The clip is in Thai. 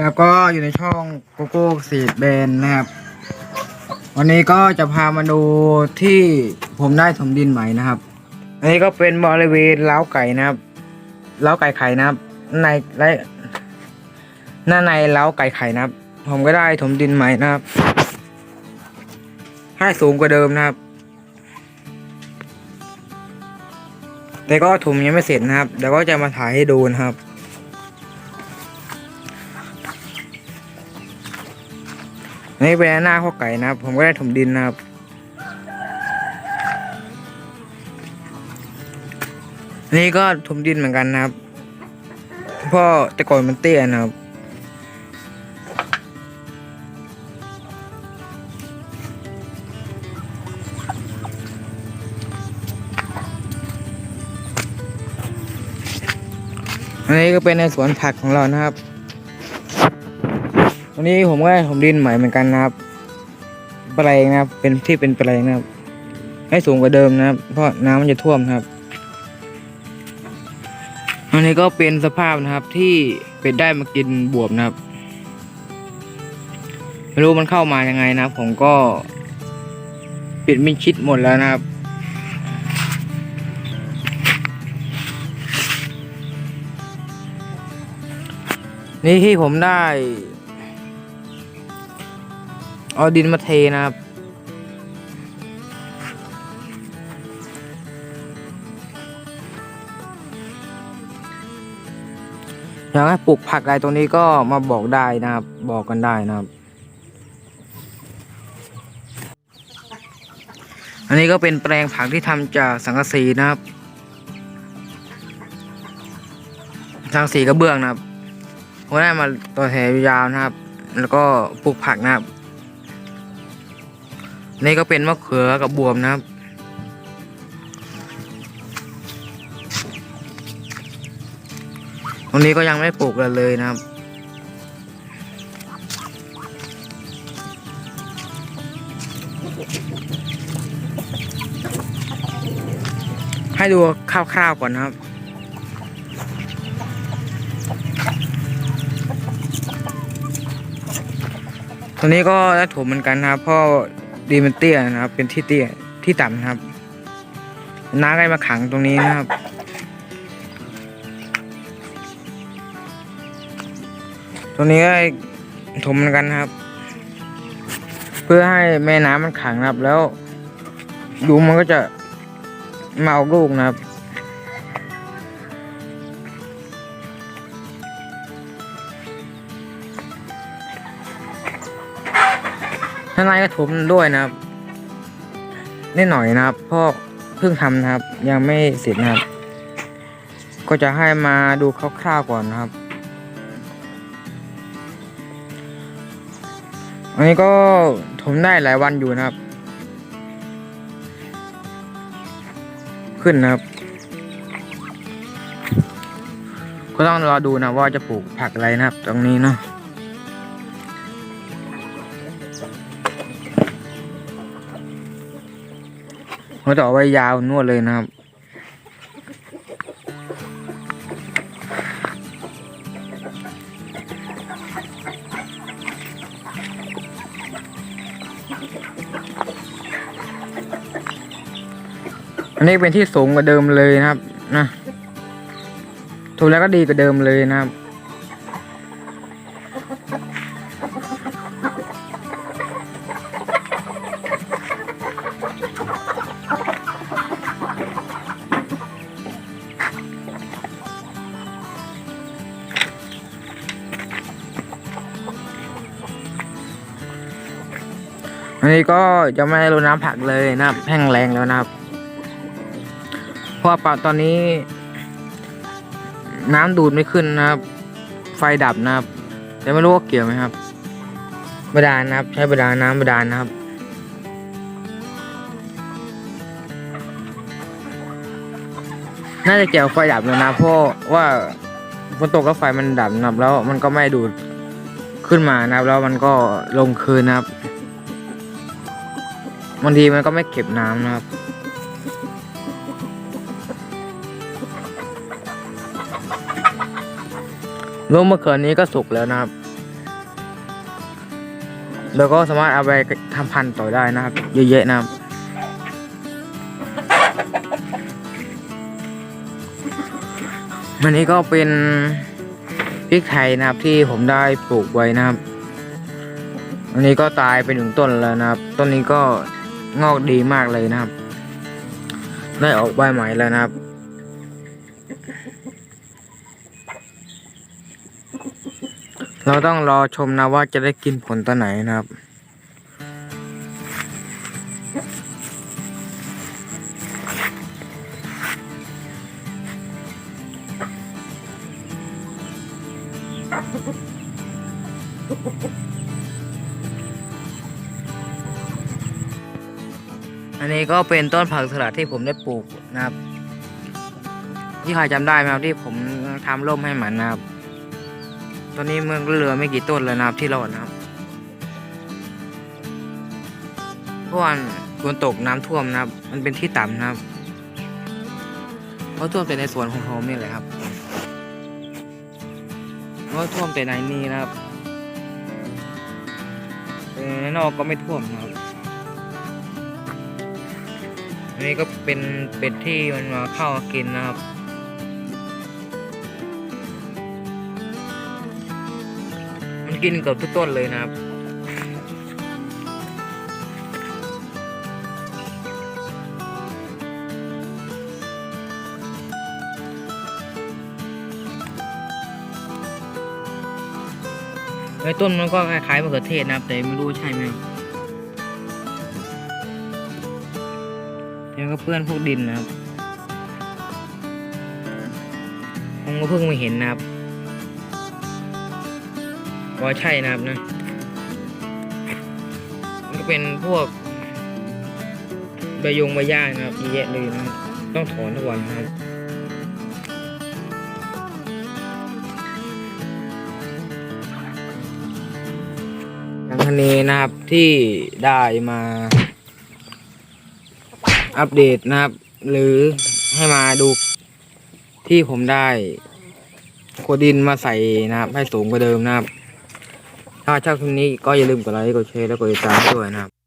แล้วก็อยู่ในช่องโกโก้สีแบนนะครับ วันนี้ก็จะพามาดูที่ผมได้ถมดินใหม่นะครับ อันนี้ก็เป็นบริเวณเล้าไก่นะครับเล้าไก่ไข่นะครับ ในและหน้าในเล้าไก่ไข่นะครับ ผมก็ได้ถมดินใหม่นะครับ ให้สูงกว่าเดิมนะครับ แต่ก็ถมยังไม่เสร็จนะครับเดี๋ยวก็จะมาถ่ายให้ดูนะครับ นี่เป็นหน้าข้อไก่นะครับ ผมก็ได้ถมดินนะครับ นี่ก็ถมดินเหมือนกันนะครับพราะแต่ก่อนมันเตี้ยนะครับ อันนี้ก็เป็นในสวนผักของเรานะครับ วันนี้ผมก็ได้ถมดินใหม่เหมือนกันนะครับแปลงนะครับ เป็นที่เป็นแปลงนะครับ ให้สูงกว่าเดิมนะครับ เพราะน้ำมันจะท่วมนะครับ อันนี้ก็เป็นสภาพนะครับที่เป็ดได้มากินบวบนะครับไม่รู้มันเข้ามายังไงนะครับ ผมก็ปิดมิดชิดหมดแล้วนะครับนี่ที่ผมได้ เอาดินมาเทนะครับอยากให้ปลูกผักอะไรตรงนี้ก็มาบอกได้นะครับ บอกกันได้นะครับ อันนี้ก็เป็นแปลงผักที่ทำจากสังกะสีนะครับ สังกะสีกระเบื้องนะครับผมได้มาต่อแถวยาวนะครับ แล้วก็ปลูกผักนะครับ นี่ก็เป็นมะเขือกับบวมนะครับ ตรงนี้ก็ยังไม่ปลูกเลยเลยนะครับ ให้ดูคร่าวๆก่อนนะครับตรงนี้ก็ได้ถมเหมือนกันนะครับเพราะ ดีมันเตี้ยนะครับ เป็นที่เตี้ยที่ต่ำนะครับ น้ำก็มาขังตรงนี้นะครับ ตรงนี้ก็ถมเหมือนกันครับ เพื่อให้แม่น้ำมันขังนะครับ แล้วยุงมันก็จะมาเอาลูกนะครับ ทนายก็ถมด้วยนะครับ นิดหน่อยนะครับเพราะเพิ่งทำนะครับ ยังไม่เสร็จนะครับ ก็จะให้มาดูคร่าวๆก่อนนะครับ อันนี้ก็ถมได้หลายวันอยู่นะครับ ขึ้นนะครับ ก็ต้องรอดูนะว่าจะปลูกผักอะไรนะครับ ตรงนี้เนาะ เขาจะเอไว้ยาวนวดเลยนะครับ อันนี้เป็นที่สูงกว่าเดิมเลยนะครับ นะถูกแล้วก็ดีกว่าเดิมเลยนะครับ อันนี้ก็จะไม่รดน้ำผักเลยนะครับแห้งแรงแล้วนะครับเพราะว่าตอนนี้ น้ำดูดไม่ขึ้นนะครับ ไฟดับนะครับแต่ไม่รู้ว่าเกี่ยวไหมครับบาดาลนะครับ ใช้บาดาลน้ำบาดาลนะครับน่าจะเกี่ยวไฟดับแล้วนะเพราะว่าฝนตกแล้วไฟมันดับนะครับแล้วมันก็ไม่ดูดขึ้นมานะครับ แล้วมันก็ลงคืนนะครับ บางทีมันก็ไม่เก็บน้ำนะครับ ลูกมะเขือนี้ก็สุกแล้วนะครับ แล้วก็สามารถเอาไปทำพันธุ์ต่อได้นะครับ เยอะแยะนะครับอันนี้ก็เป็นพริกไทยนะครับที่ผมได้ปลูกไว้นะครับอันนี้ก็ตายไปหนึ่งต้นแล้วนะครับ ต้นนี้ก็ งอกดีมากเลยนะครับ ได้ออกใบใหม่แล้วนะครับ เราต้องรอชมนะว่าจะได้กินผลตอนไหนนะครับ อันนี้ก็เป็นต้นผักสลัดที่ผมได้ปลูกนะครับ ที่ใครจำได้ไหมครับที่ผมทำร่มให้มันนะครับ ตอนนี้มันก็เหลือไม่กี่ต้นแล้วนะครับที่รอดนะครับเพราะว่าฝนตกน้ำท่วมนะครับ มันเป็นที่ต่ำนะครับเพราะท่วมแต่ในสวนของผมนี่แหละครับเพราะท่วมแต่ในนี้นะครับแต่ในนอกก็ไม่ท่วมนะครับ นนี้ก็เป็นเป็ดที่มันมาเข้ากินนะครับ มันกินเกือบทุกต้นเลยนะครับไอ้ต้นมันก็คล้ายๆมะเขือเทศนะครับ แต่ไม่รู้ใช่ไหม ยังก็เปื้อนพวกดินนะครับผมก็เพิ่งมาเห็นนะครับว่าใช่นะครับนะมันก็เป็นพวกใบยงใบหญ้านะครับเยอะแยะเลยนะต้องถอนทุกวันนะครับอย่างคันนี้นะครับที่ได้มา อัปเดตนะครับ หรือให้มาดูที่ผมได้โคดินมาใส่นะครับ ให้สูงกว่าเดิมนะครับ ถ้าชอบคลิปนี้ก็อย่าลืมกดไลค์กดแชร์แล้วกดติดตามด้วยนะครับ